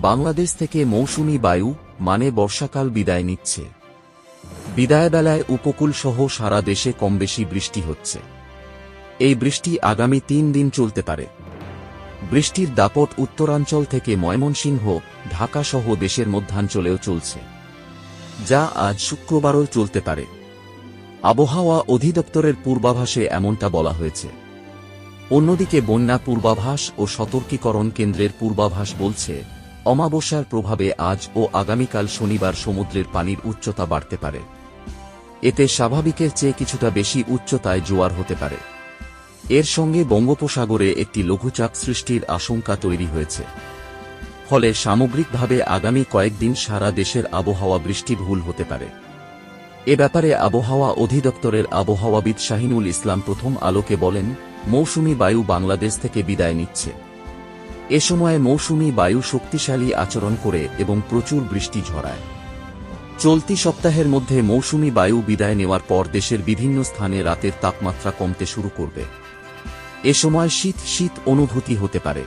বাংলাদেশ থেকে মৌসুমি বায়ু মানে বর্ষাকাল বিদায় নিচ্ছে। বিদায়বেলায় উপকূল সহ সারা দেশে কমবেশি বৃষ্টি হচ্ছে। এই বৃষ্টি আগামী তিন দিন চলতে পারে। বৃষ্টির দাপট উত্তরাঞ্চল থেকে ময়মনসিংহ, ঢাকা সহ দেশের মধ্যাঞ্চলেও চলছে। যা আজ শুক্রবারও চলতে পারে। আবহাওয়া অধিদপ্তরের পূর্বাভাসে এমনটা বলা হয়েছে। অন্যদিকে বন্যা পূর্বাভাস ও সতর্কীকরণ কেন্দ্রের পূর্বাভাস বলছে অমাবস্যার প্রভাবে আজ ও আগামীকাল শনিবার সমুদ্রের পানির উচ্চতা বাড়তে পারে। এতে স্বাভাবিকের চেয়ে কিছুটা বেশি উচ্চতায় জোয়ার হতে পারে। এর সঙ্গে বঙ্গোপসাগরে একটি লঘুচাপ সৃষ্টির আশঙ্কা তৈরি হয়েছে। ফলে সামগ্রিকভাবে আগামী কয়েকদিন সারা দেশের আবহাওয়া বৃষ্টিভুল হতে পারে। এ ব্যাপারে আবহাওয়া অধিদপ্তরের আবহাওয়াবিদ শাহিনুল ইসলাম প্রথম আলোকে বলেন, মৌসুমি বায়ু বাংলাদেশ থেকে বিদায় নিচ্ছে। এ সময় মৌসুমি বায়ু শক্তিশালী আচরণ করে এবং প্রচুর বৃষ্টি ঝরায়। চলতি সপ্তাহের মধ্যে মৌসুমি বায়ু বিদায় নেওয়ার পর দেশের বিভিন্ন স্থানে রাতের তাপমাত্রা কমতে শুরু করবে। এ সময় শীত শীত অনুভূতি হতে পারে।